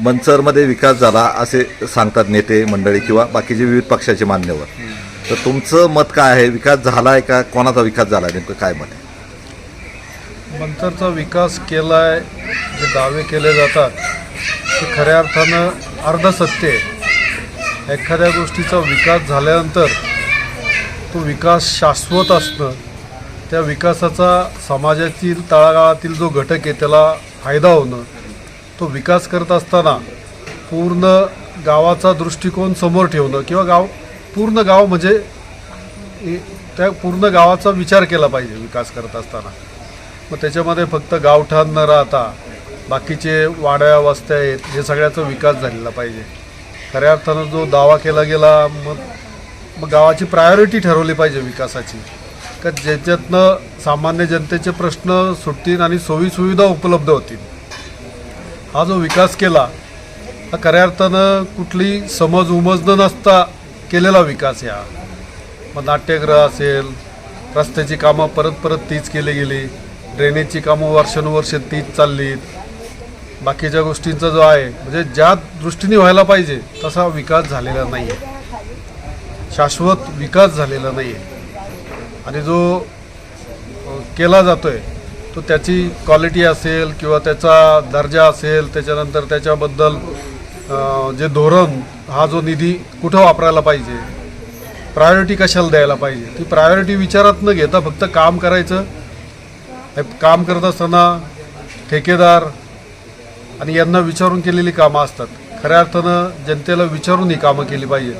मंचरमध्ये विकास झाला असे सांगतात नेते मंडळी किंवा बाकीचे विविध पक्षाचे मान्यवर. तर तुमचं मत काय आहे? विकास झाला आहे का? कोणाचा विकास झाला आहे नेमकं काय मत आहे? मंतरचा विकास केला आहे जे दावे केले जातात ते खऱ्या अर्थानं अर्धसत्य आहे. एखाद्या गोष्टीचा विकास झाल्यानंतर तो विकास शाश्वत असणं त्या विकासाचा समाजातील तळागाळातील जो घटक आहे त्याला फायदा होणं तो विकास करत असताना पूर्ण गावाचा दृष्टिकोन समोर ठेवणं किंवा गाव पूर्ण गाव म्हणजे ए- त्या पूर्ण गावाचा विचार केला पाहिजे विकास करत असताना. मग त्याच्यामध्ये फक्त गावठाण न राहता बाकीचे वाड्या वस्त्या आहेत हे सगळ्याचा विकास झालेला पाहिजे. खऱ्या अर्थानं जो दावा केला गेला मग मग गावाची प्रायोरिटी ठरवली पाहिजे विकासाची. का ज्याच्यातनं सामान्य जनतेचे प्रश्न सुटतील आणि सोयीसुविधा उपलब्ध होतील. हा जो विकास केला हा खऱ्या अर्थानं कुठली समज उमज न नसता केलेला विकास या मग नाट्यगृह असेल रस्त्याची कामं परत परत तीच केली गेली ड्रेनेजची कामं वर्षानुवर्ष तीच चाललीत. बाकीच्या गोष्टींचा जो आहे म्हणजे ज्या दृष्टीने व्हायला पाहिजे तसा विकास झालेला नाही आहे शाश्वत विकास झालेला नाही आहे आणि जो केला जातो आहे तो त्याची क्वालिटी असेल किंवा त्याचा दर्जा असेल त्याच्यानंतर त्याच्याबद्दल जे धोरण हा जो निधी कुठं वापरायला पाहिजे? प्रायोरिटी कशाला द्यायला पाहिजे? ती प्रायोरिटी विचारात न घेता फक्त काम करायचं. हे काम करत असताना ठेकेदार आणि यांना विचारून केलेली कामं असतात. खऱ्या अर्थानं जनतेला विचारून ही कामं केली पाहिजे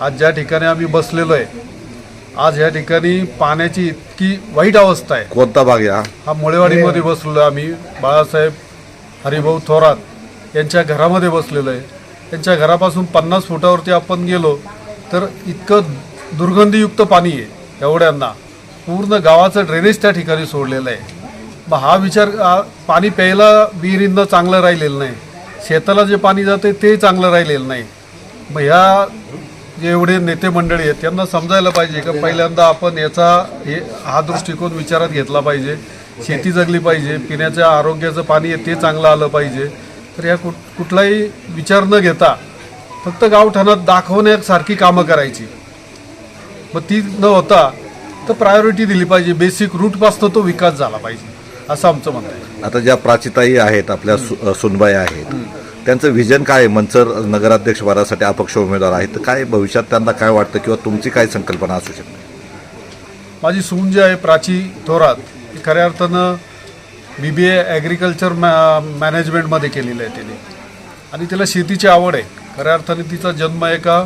आज ज्या ठिकाणी आम्ही बसलेलो आहे आज ह्या ठिकाणी पाण्याची इतकी वाईट अवस्था आहे. कोणता भाग आहे हा मुळेवाडीमध्ये बसलेलो आहे आम्ही. बाळासाहेब हरिभाऊ थोरात यांच्या घरामध्ये बसलेलो आहे. त्यांच्या घरापासून पन्नास फुटावरती आपण गेलो तर इतकं दुर्गंधीयुक्त पाणी आहे एवढ्यांना. पूर्ण गावाचं ड्रेनेज त्या ठिकाणी सोडलेलं आहे. मग हा विचार आ- पाणी प्यायला विहिरींना चांगलं राहिलेलं नाही. शेताला जे पाणी जाते ते चांगलं राहिलेलं नाही. मग ह्या जे एवढे नेते मंडळी आहेत त्यांना समजायला पाहिजे का पहिल्यांदा आपण याचा हे हा दृष्टिकोन विचारात घेतला पाहिजे. शेती जगली पाहिजे पिण्याच्या आरोग्याचं पाणी आहे ते चांगलं आलं पाहिजे. तर या कुठ कुठलाही विचार न घेता फक्त गावठाणात दाखवण्यासारखी कामं करायची. मग ती न होता तर प्रायोरिटी दिली पाहिजे. बेसिक रूटपासून तो विकास झाला पाहिजे. असं आमचं म्हणणं आहे. आता ज्या प्राचिताई आहेत आपल्या सुनबाई आहेत त्यांचं व्हिजन काय आहे? मंचर नगराध्यक्ष पदासाठी अपक्ष उमेदवार आहेत. तर काय भविष्यात त्यांना काय वाटतं किंवा तुमची काय संकल्पना असू शकते? माझी सून जी आहे प्राची थोरात खऱ्या अर्थानं बी बी ए ॲग्रिकल्चर मॅ मॅनेजमेंटमध्ये केलेलं आहे तिने. आणि तिला शेतीची आवड आहे. खऱ्या अर्थाने तिचा जन्म एका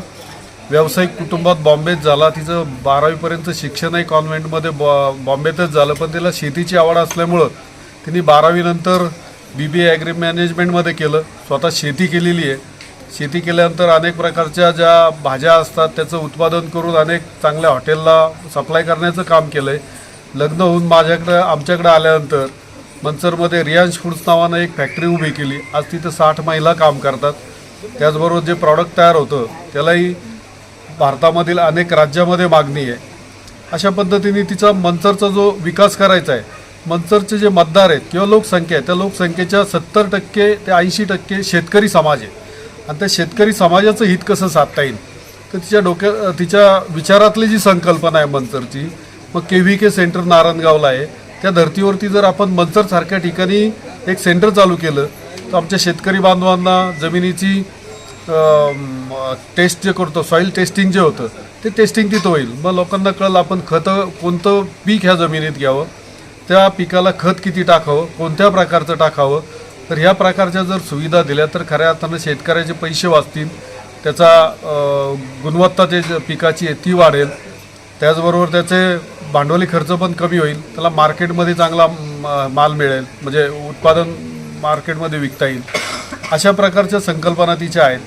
व्यावसायिक कुटुंबात बॉम्बेत झाला. तिचं बारावीपर्यंत शिक्षणही कॉन्व्हेंटमध्ये बॉ बॉम्बेतच झालं. पण तिला शेतीची आवड असल्यामुळं तिने बारावीनंतर बी बी ए ॲग्री मॅनेजमेंटमध्ये केलं. स्वतः शेती केलेली आहे. शेती केल्यानंतर अनेक प्रकारच्या ज्या भाज्या असतात त्याचं उत्पादन करून अनेक चांगल्या हॉटेलला सप्लाय करण्याचं काम केलं आहे लग्न होऊन माझ्याकडं आमच्याकडं आल्यानंतर मंचरमध्ये रियांश फूड्स नावानं एक फॅक्टरी उभी केली. आज तिथं साठ महिला काम करतात. त्याचबरोबर जे प्रॉडक्ट तयार होतं त्यालाही भारतामधील अनेक राज्यामध्ये मागणी आहे. अशा पद्धतीने तिचा मंचरचा जो विकास करायचा आहे मंचरचे जे मतदार आहेत किंवा लोकसंख्या आहे त्या लोकसंख्येच्या सत्तर टक्के ते ऐंशी टक्के शेतकरी समाज आहे. आणि त्या शेतकरी समाजाचं हित कसं साधता येईल? तर तिच्या डोक्या तिच्या विचारातली जी संकल्पना आहे मंचरची मग के व्ही के सेंटर नारायणगावला आहे. त्या धर्तीवरती जर आपण मंचरसारख्या ठिकाणी एक सेंटर चालू केलं तर आमच्या शेतकरी बांधवांना जमिनीची टेस्ट जे करतो सॉईल टेस्टिंग जे होतं ते टेस्टिंग तिथं होईल. मग लोकांना कळलं आपण खतं कोणतं पीक ह्या जमिनीत घ्यावं. त्या पिकाला खत किती टाकावं कोणत्या प्रकारचं टाकावं तर ह्या प्रकारच्या जर सुविधा दिल्या तर खऱ्या अर्थानं शेतकऱ्याचे पैसे वाचतील त्याचा गुणवत्ता ते जे पिकाची आहे ती वाढेल त्याचबरोबर त्याचे भांडवली खर्च पण कमी होईल त्याला मार्केटमध्ये चांगला माल मिळेल म्हणजे उत्पादन मार्केटमध्ये विकता येईल. अशा प्रकारच्या संकल्पना तिच्या आहेत.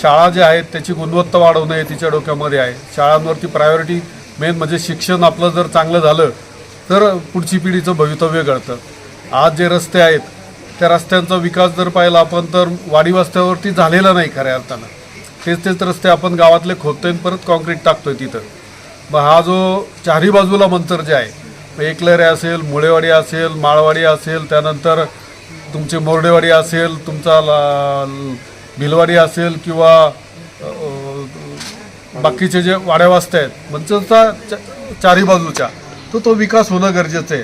शाळा ज्या आहेत त्याची गुणवत्ता वाढवणं हे तिच्या डोक्यामध्ये आहे. शाळांवरती प्रायोरिटी मेन म्हणजे शिक्षण आपलं जर चांगलं झालं तर पुढची पिढीचं भवितव्य घडतं. आज जे रस्ते आहेत त्या रस्त्यांचा विकास जर पाहिला आपण तर वाडी वस्त्यावरती झालेला नाही खऱ्या अर्थानं. तेच तेच रस्ते आपण गावातले खोदतोय आणि परत कॉन्क्रीट टाकतोय तिथं. मग हा जो चारही बाजूला मंचर जे आहे एकलरे असेल मुळेवाडी असेल माळवाडी असेल त्यानंतर तुमचे मोरडेवाडी असेल तुमचा ला- भिलवाडी असेल किंवा बाकीचे जे वाड्या वाजता आहेत मंचरचा चा- चारी बाजूच्या तो तो विकास होणं गरजेचं आहे.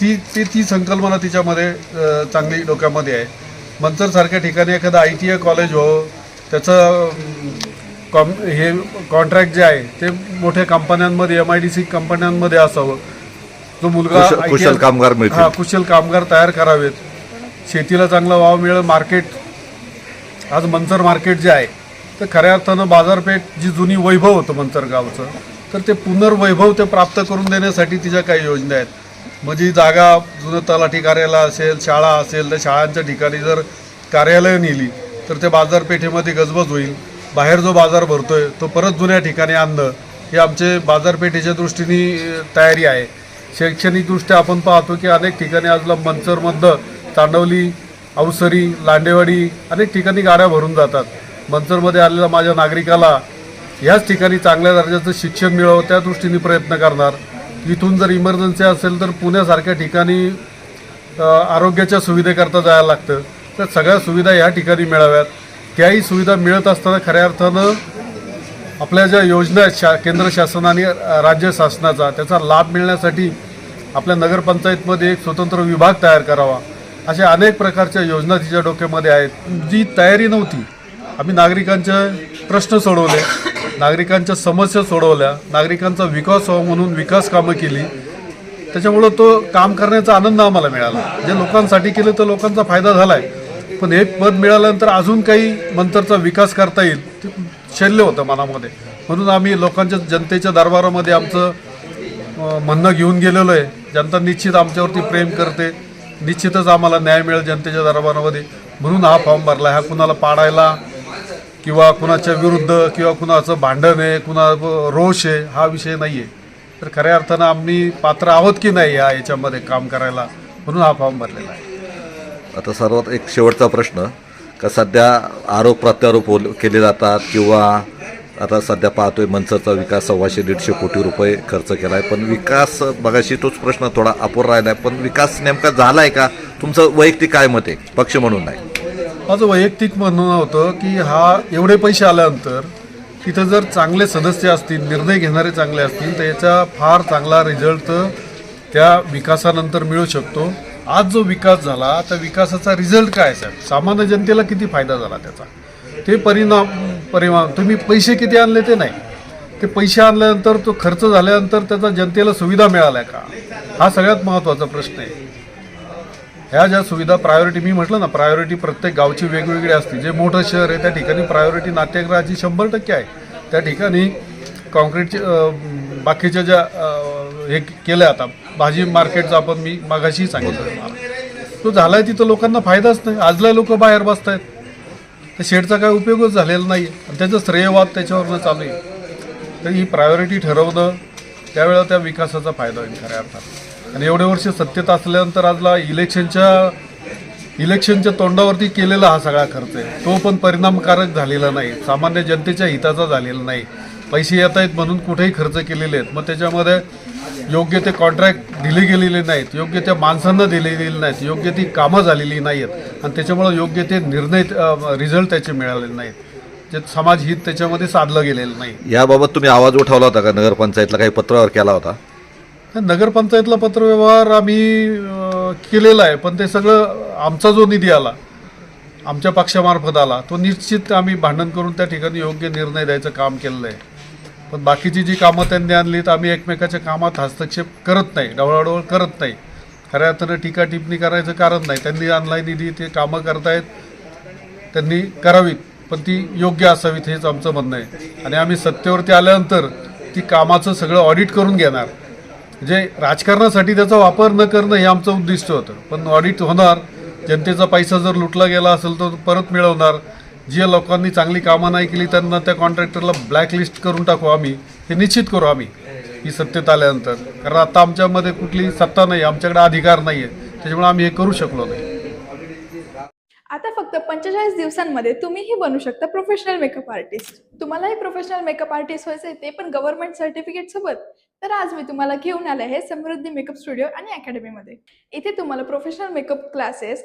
ती ती ती संकल्पना तिच्यामध्ये चांगली डोक्यामध्ये आहे. मंचरसारख्या ठिकाणी एखादं आय टी आय कॉलेज हो त्याचं कॉम हे कॉन्ट्रॅक्ट जे आहे ते मोठ्या कंपन्यांमध्ये एम आय डी सी कंपन्यांमध्ये असावं. जो मुलगा कुशल- कामगार. हा कुशल कामगार तयार करावेत. शेतीला चांगला वाव मिळेल मार्केट आज मंचर मार्केट जे आहे तर खऱ्या अर्थानं बाजारपेठ जी जुनी वैभव होतं मंचर गावचं तर ते पुनर्वैभव ते प्राप्त करून देण्यासाठी तिच्या काही योजना आहेत. म्हणजे जागा जुनं तलाठी कार्यालय असेल शाळा असेल त्या शाळांच्या ठिकाणी जर कार्यालय नेली तर ते बाजारपेठेमध्ये गजबज होईल. बाहेर जो बाजार भरतोय तो परत जुन्या ठिकाणी आणणं हे आमचे बाजारपेठेच्या दृष्टीने तयारी आहे. शैक्षणिकदृष्ट्या आपण पाहतो की अनेक ठिकाणी आजला मंचरमधलं तांडवली अवसरी लांडेवाडी अनेक ठिकाणी गाड्या भरून जातात. मंचरमध्ये आलेल्या माझ्या नागरिकाला याच ठिकाणी चांगल्या दर्जाचं शिक्षण मिळावं त्या दृष्टीने प्रयत्न करणार. इथून जर इमर्जन्सी असेल तर पुण्यासारख्या ठिकाणी आरोग्याच्या सुविधेकरता जायला लागतं. तर सगळ्या सुविधा ह्या ठिकाणी मिळाव्यात. त्याही सुविधा मिळत असताना खऱ्या अर्थानं आपल्या ज्या योजना आहेत शा केंद्र शासन आणि राज्य शासनाचा त्याचा लाभ मिळण्यासाठी आपल्या नगरपंचायतमध्ये एक स्वतंत्र विभाग तयार करावा. अशा अनेक प्रकारच्या योजना तिच्या डोक्यामध्ये आहेत. जी तयारी नव्हती. आम्ही नागरिकांचे प्रश्न सोडवले. नागरिकांच्या समस्या सोडवल्या नागरिकांचा विकास व्हावा म्हणून विकास कामं केली. त्याच्यामुळं तो काम करण्याचा आनंद आम्हाला मिळाला. जे लोकांसाठी केलं तर लोकांचा फायदा झाला आहे पण हे पद मिळाल्यानंतर अजून काही मंतरचा विकास करता येईल ते शल्य होतं मनामध्ये. म्हणून आम्ही लोकांच्या जनतेच्या दरबारामध्ये आमचं म्हणणं घेऊन गेलेलो आहे. जनता निश्चित आमच्यावरती प्रेम करते. निश्चितच आम्हाला न्याय मिळेल जनतेच्या दरबारामध्ये. म्हणून हा फॉर्म भरला. हा कुणाला पाडायला किंवा कुणाच्या विरुद्ध किंवा कुणाचं भांडण आहे कुणा रोष आहे हा विषय नाही आहे तर खऱ्या अर्थानं आम्ही पात्र आहोत की नाही या याच्यामध्ये काम करायला? म्हणून हा फॉर्म भरलेला आहे. आता सर्वात एक शेवटचा प्रश्न का सध्या आरोप प्रत्यारोप केले जातात किंवा आता सध्या पाहतोय मंचरचा विकास सव्वाशे दीडशे कोटी रुपये खर्च केला आहे पण विकास बघाशी तोच प्रश्न थोडा अपूर राहिला आहे पण विकास नेमका झाला आहे का? तुमचं वैयक्तिक काय मत आहे? पक्ष म्हणून नाही. माझं वैयक्तिक म्हणणं होतं की हा एवढे पैसे आल्यानंतर तिथं जर चांगले सदस्य असतील निर्णय घेणारे चांगले असतील तर याचा फार चांगला रिझल्ट त्या विकासानंतर मिळू शकतो. आज जो विकास झाला त्या विकासाचा रिझल्ट काय साहेब? सामान्य जनतेला किती फायदा झाला त्याचा? ते परिणाम परिणाम तुम्ही पैसे किती आणले ते नाही. ते पैसे आणल्यानंतर तो खर्च झाल्यानंतर त्याचा जनतेला सुविधा मिळाल्या का? हा सगळ्यात महत्त्वाचा प्रश्न आहे. ह्या ज्या सुविधा प्रायोरिटी मी म्हटलं ना प्रायोरिटी प्रत्येक गावची वेगवेगळी असते. जे मोठं शहर आहे त्या ठिकाणी प्रायोरिटी नाट्यगृहाची शंभर टक्के आहे. त्या ठिकाणी कॉन्क्रीटचे बाकीच्या ज्या हे हे केल्या आता भाजी मार्केटचं आपण मी मागाशी सांगितलं. तुम्हाला. तो झालाय तिथं लोकांना फायदाच नाही. आजला लोक बाहेर बसत आहेत तर शेडचा काय उपयोगच झालेला नाही आणि त्याचं श्रेयवाद त्याच्यावरनं चालू आहे. तर ही प्रायोरिटी ठरवणं त्यावेळेला त्या विकासाचा फायदा होईल खऱ्या अर्थात आणि एवढे वर्ष सत्तेत असल्यानंतर आजला इलेक्शनच्या इलेक्शनच्या तोंडावरती केलेला हा सगळा खर्च आहे. तो पण परिणामकारक झालेला नाही. सामान्य जनतेच्या हिताचा झालेला नाही. पैसे येत आहेत म्हणून कुठेही खर्च केलेले आहेत. मग त्याच्यामध्ये योग्य ते कॉन्ट्रॅक्ट दिले गेलेले नाहीत. योग्य त्या माणसांना दिले गेलेले नाहीत. योग्य ती कामं झालेली नाही आहेत आणि त्याच्यामुळं योग्य ते निर्णय रिझल्ट त्याचे मिळालेले नाहीत. जे समाज हित त्याच्यामध्ये साधलं गेलेलं नाही. याबाबत तुम्ही आवाज उठवला होता का? नगरपंचायतला काही पत्रावर केला होता? नगरपंचायतला पत्रव्यवहार आम्ही केलेला आहे पण ते सगळं आमचा जो निधी आला आमच्या पक्षामार्फत आला तो निश्चित आम्ही भांडण करून त्या ठिकाणी योग्य निर्णय द्यायचं काम केलेलं आहे. पण बाकीची जी कामं त्यांनी आणली तर आम्ही एकमेकाच्या कामात हस्तक्षेप करत नाही डवळाडवळ करत नाही. खऱ्या अर्थानं टीका टिप्पणी करायचं कारण नाही. त्यांनी आणलाय निधी ते कामं करतायत त्यांनी करावीत पण ती योग्य असावीत हेच आमचं म्हणणं आहे. आणि आम्ही सत्तेवरती आल्यानंतर ती कामाचं सगळं ऑडिट करून घेणार. जे राजकारणासाठी त्याचा वापर न करणं हे आमचं उद्दिष्ट होतं. पण ऑडिट होणार जनतेचा पैसा जर लुटला गेला असेल तर परत मिळवणार. जे लोकांनी चांगली कामं नाही केली त्यांना त्या कॉन्ट्रॅक्टरला ब्लॅकलिस्ट करून टाकू आम्ही. हे निश्चित करू आम्ही. ही सत्तेत आल्यानंतर. कारण आता आमच्यामध्ये कुठली सत्ता नाही आमच्याकडे अधिकार नाही आहे त्याच्यामुळे आम्ही हे करू शकलो नाही. आता फक्त पंचेचाळीस दिवसांमध्ये तुम्हीही बनू शकता प्रोफेशनल मेकअप आर्टिस्ट तुम्हालाही प्रोफेशनल मेकअप आर्टिस्ट व्हायचं ते पण गव्हर्नमेंट सर्टिफिकेट सोबत तर आज मी तुम्हाला घेऊन आले आहे समृद्धी मेकअप स्टुडिओ आणि अकॅडमीमध्ये. इथे तुम्हाला professional makeup classes